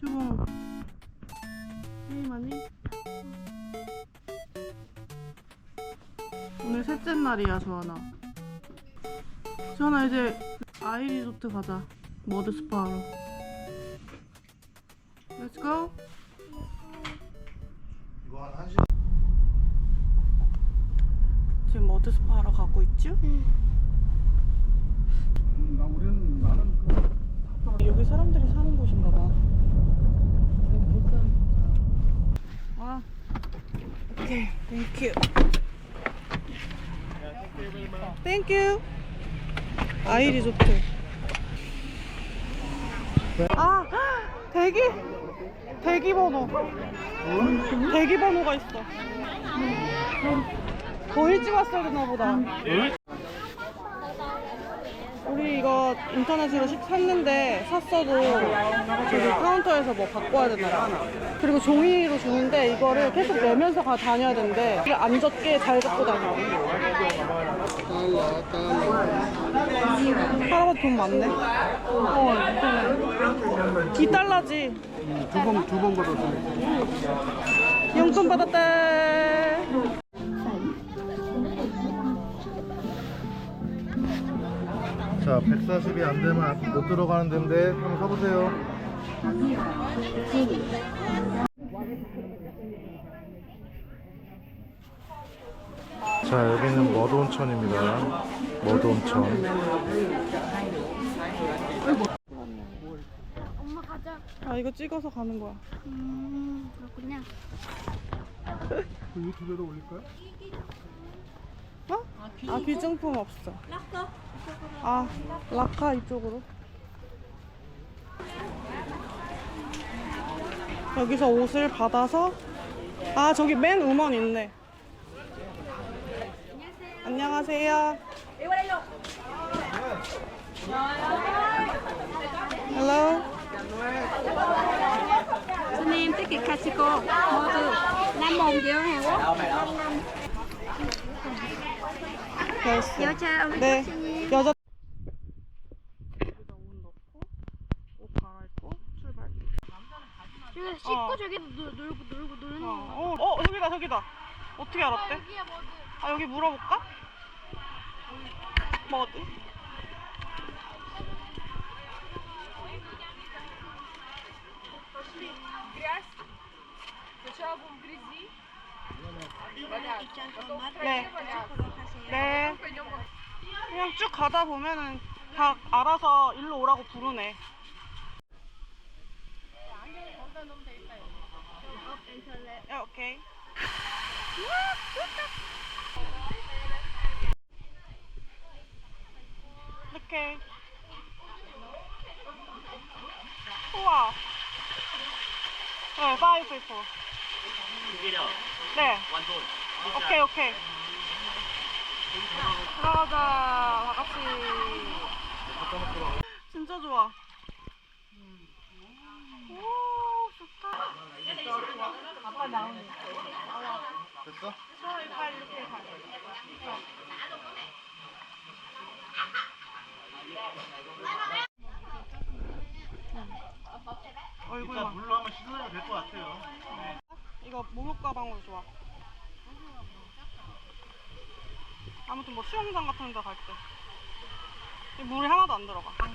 주봉 게임하니? 오늘 셋째 날이야 조하나. 조하나 이제 아이리조트 가자. 머드 스파하러. Let's 있죠? 나 우리는 나는 그 여기 사람들이 사는 곳인가 봐. 아, 오케이, 땡큐. 땡큐. 아이 리조트. 아, 대기, 대기 번호. 대기 번호가 있어. 더 일찍 왔어야 되나 보다. 우리 이거 인터넷으로 식 샀는데 샀어도 저기 카운터에서 뭐 바꿔야 된다. 그리고 종이로 주는데 이거를 계속 내면서 가 다녀야 되는데 이게 안 젖게 잘 갖고 다녀. 할아버지 돈 많네. 어, 2달러지. 두 번 두번 받았어. 용돈 받았대. 자, 140이 안 되면 못 들어가는 데인데 한번 서보세요. 자, 여기는 머드온천입니다. 머드온천. 엄마 가자. 아 이거 찍어서 가는 거야. 음, 그렇군요. 그 유튜브에도 올릴까요? 어? 아 귀중품 없어. 아 라카 이쪽으로. 여기서 옷을 받아서 아 저기 맨 우먼 있네. 안녕하세요. Hello. 손님 티켓 가시고 모두 남몽디어 됐어. 여자 우리 네. 교수님. 여자. 출발. 저기 씻고 어. 저기 놀- 놀고 놀고 놀는 어, 거. 어, 어 저기다 저기다. 어떻게 알았대? 여기야 모두. 아 여기 물어볼까? 뭐 어디? 네. 네. 그냥 쭉 가다 보면은 다 알아서 일로 오라고 부르네. 야, 오케이. 이렇게. 우와. 네, 파이브 페이퍼. 네. 오케이, 오케이. 들어가자, 다 같이. 진짜 좋아. 오, 좋다. 됐어? 서울 팔 이렇게 가. 얼굴만. 물로 한번 씻어야 될것 같아요. 이거 목욕 가방으로 좋아. 아무튼 뭐 수영장 같은 데 갈 때. 이 물이 하나도 안 들어가. 어. 물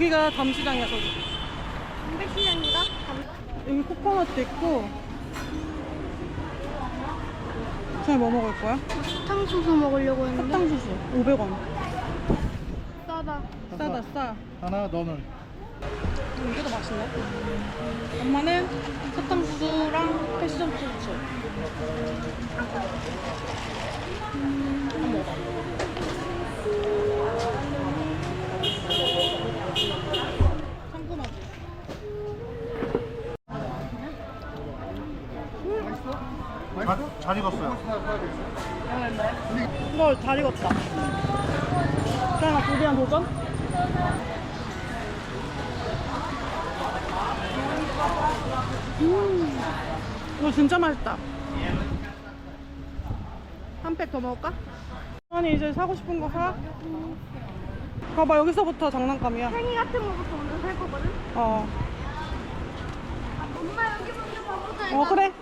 여기가 담시장이야 저기 단백질량인가? 여기 코코넛도 있고. 저희 뭐 먹을 거야? 사탕수수 먹으려고 했는데. 사탕수수. 500원. 싸다. 싸다 싸. 하나 너는. 음, 이게 더 맛있네. 엄마는 사탕수수랑 패션 프루츠 음, 자, 잘 익었어요 이거 잘 익었다 그냥 두리안 도전? 음 이거 진짜 맛있다 한 팩 더 먹을까? 아니 이제 사고 싶은 거 사? 봐봐 여기서부터 장난감이야. 팽이 같은 거부터 오늘 살 거거든? 어, 엄마 여기 먼저 봐보자. 어 그래.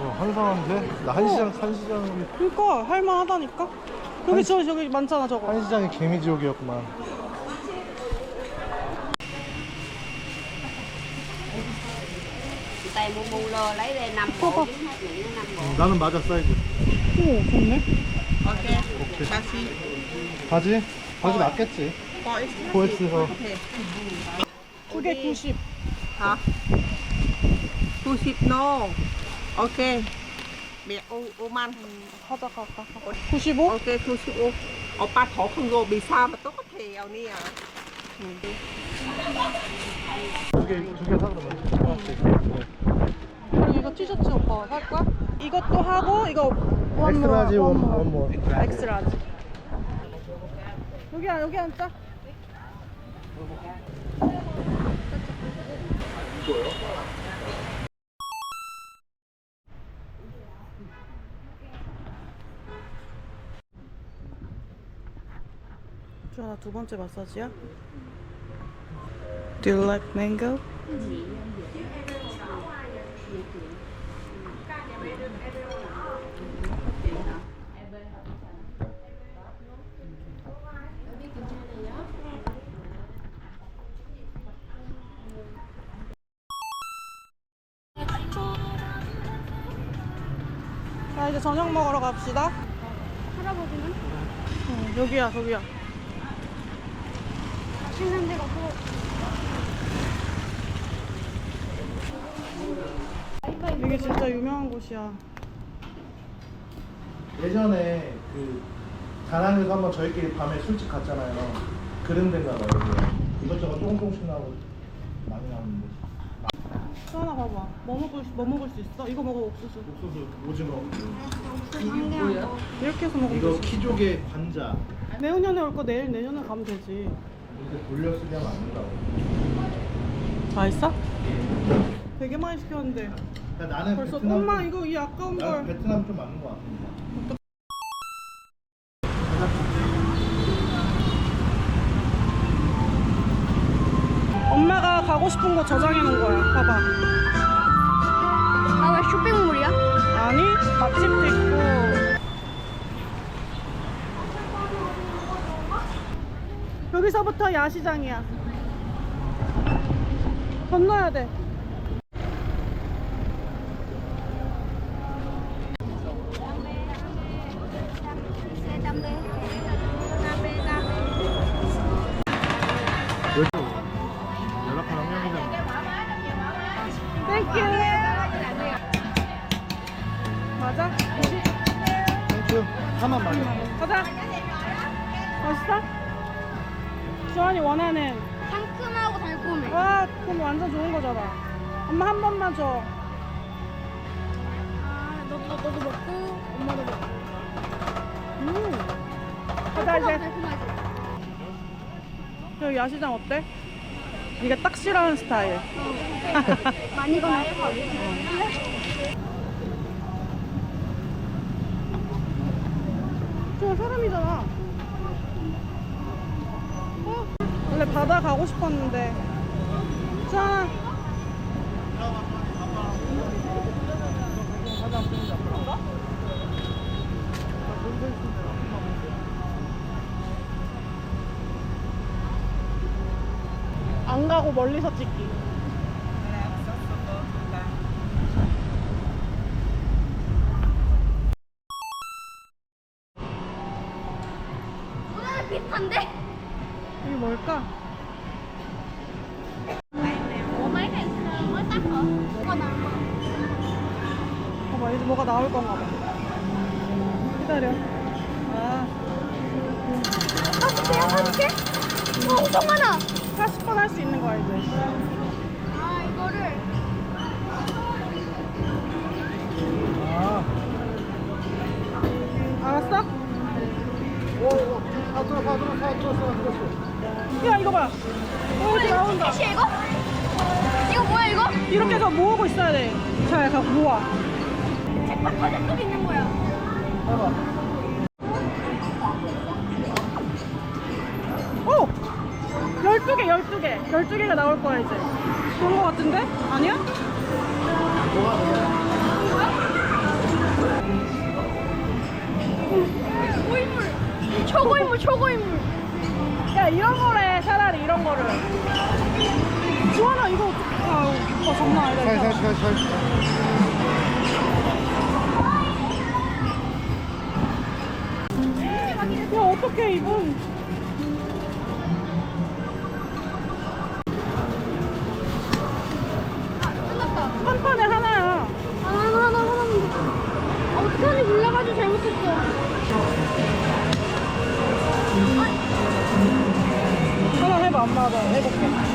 어, 한산한데? 나 한시장 한시장 그니까 할만하다니까? 여기 저 저기 많잖아 저거. 한시장이 개미지옥이었구만 tay mua bu lô lấy đây 5 Cô bộ cô. chính hết miệng nó 5 bộ 어, 나는 맞아 사이즈 오 좋네 오케이 바지? 바지 낫겠지 코엑스에서 두 개 90. hả 90 no ok mẹ ô ô man 가자 가 가. 95? ok 95 오빠 더큰거 비싸 mà 똑같아요 nè 두 개 두개 사 그러면 하나씩 그리고 이거 티셔츠 오빠 살 거야? 이것도 하고 이거 엑스라지 원, 원모 엑스라지. 여기야 여기 앉자. 주하나 두 번째 마사지야? Do you like mango? 자 이제 저녁 먹으러 갑시다. 할아버지는? 어, 여기야 저기야. 맛있는 데가 또 이게 진짜 유명한 곳이야. 예전에 그 다낭에서 한번 저희끼리 밤에 술집 갔잖아요. 그런 데인가 봐요. 이것저것 조금씩 나오고 많이 나오는데. 수아나 봐봐. 뭐 먹을, 수- 뭐 먹을 수 있어? 이거 먹어, 옥수수. 옥수수 오징어. 이렇게 해서 먹으면 이거 되지. 키조개 관자. 내년에 올 거 내일, 내년에 가면 되지. 이렇게 돌려쓰기 하면 안 된다고. 다 있어? 되게 많이 시켰는데. 그러니까 나는 벌써 베트남 엄마 좀- 이거 이 아까운 나는 걸. 베트남 좀 맞는 것 같은 가고 싶은 곳 저장해 놓은 거야. 봐봐. 아 왜 쇼핑몰이야? 아니 맛집도 있고. 여기서부터 야시장이야. 건너야 돼. 아 너도 먹고 엄마도 먹고. 음. 이제. 달콤하지. 여기 야시장 어때? 네가 딱 싫어하는 스타일. 많이 건너. 저 사람이잖아. 어? 원래 바다 가고 싶었는데. 자. 안 가고 멀리서 찍기. 자, 약간 모아. 과자 속에 있는 거야. 봐봐. 오! 12개, 12개. 12개가 나올 거야, 이제. 그런 거 같은데? 아니야? 고인물. 초고인물, 초고인물. 야, 이런 거래. 차라리 이런 거를. 주원아, 이거. 아, 어, 장난 아니다. 살. 살, 살, 살. 야, 어떡해, 이분. 끝났다. 한 판에 하나야. 아, 하나, 하나, 하나. 아, 어떻게 하는지 몰라가지고 잘못했어. 하나 해봐, 안 맞아. 해볼게.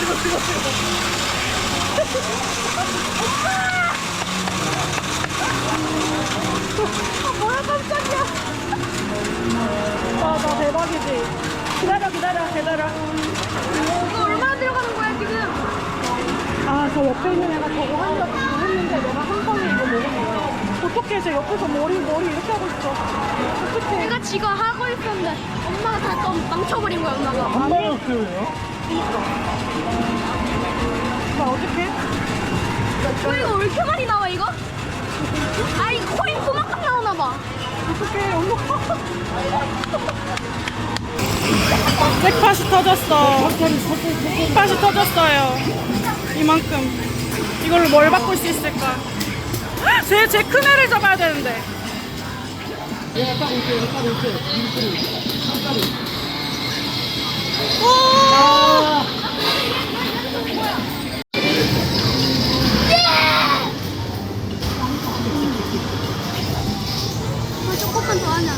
찍어, 찍어, 찍어. 아, 뭐야, 깜짝이야. 와, 나 대박이지. 기다려, 기다려, 기다려. 이거 얼마나 들어가는 거야, 지금? 아, 저 옆에 있는 애가 저거 한적 했는데 내가 한 번에 이거 먹은 거야. 어떻게 제 옆에서 머리, 머리 이렇게 하고 있어. 어떡해. 내가 지금 하고 있었는데 엄마가 다 좀 망쳐버린 거야, 엄마가. 한 방에 없어요. 어, 이거 왜 이렇게 많이 나와 이거? 아 이거 코인 그만큼 나오나 봐. 어떡해, 엄마. 잭팟이 터졌어. 잭팟이 터졌어요. 이만큼. 이걸로 뭘 바꿀 수 있을까? 제, 제 큰 애를 잡아야 되는데. 얘가 딱 올게, 얘가 딱 올게. 민트리. 깜짝이. 오! 아?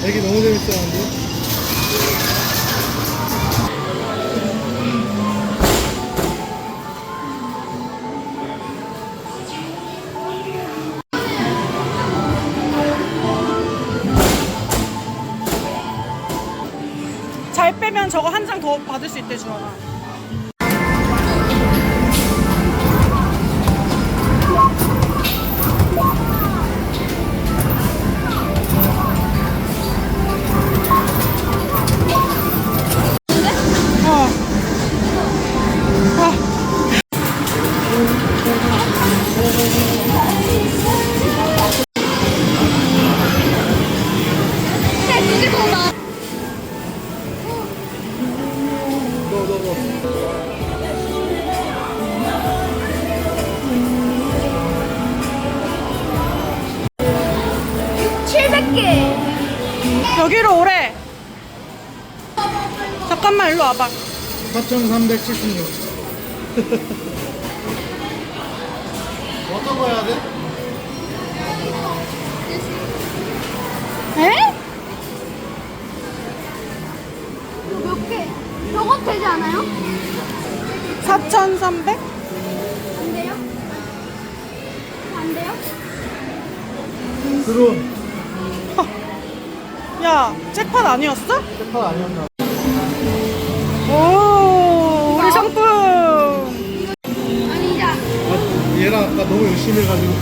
애기 너무 재밌었는데? 저거 한장 4,376. 어떤 거 해야 돼? 에? 몇 개? 저거 되지 않아요? 4,300? 안 돼요? 안 돼요? 드론. 야, 잭팟 아니었어? 세판 아니었나? 심히 해가지고.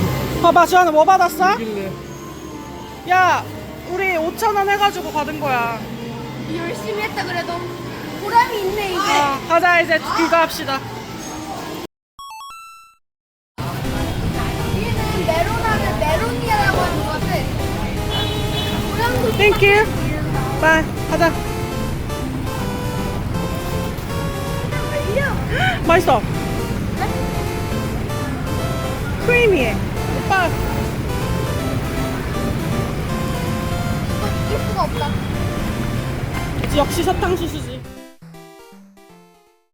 봐봐, 주한아 뭐 받았어?길래. 야, 우리 5,000원 해가지고 받은 거야. 열심히 했다 그래도 보람이 있네 이제. 아, 가자, 이제 귀가합시다. 얘는 메로나는 메로니아라고 하는 것을 보람도 땡큐. 바이. 가자. 왜이려 맛있어. 크리미해. 오빠, 이길 수가 없다. 역시 사탕수수지.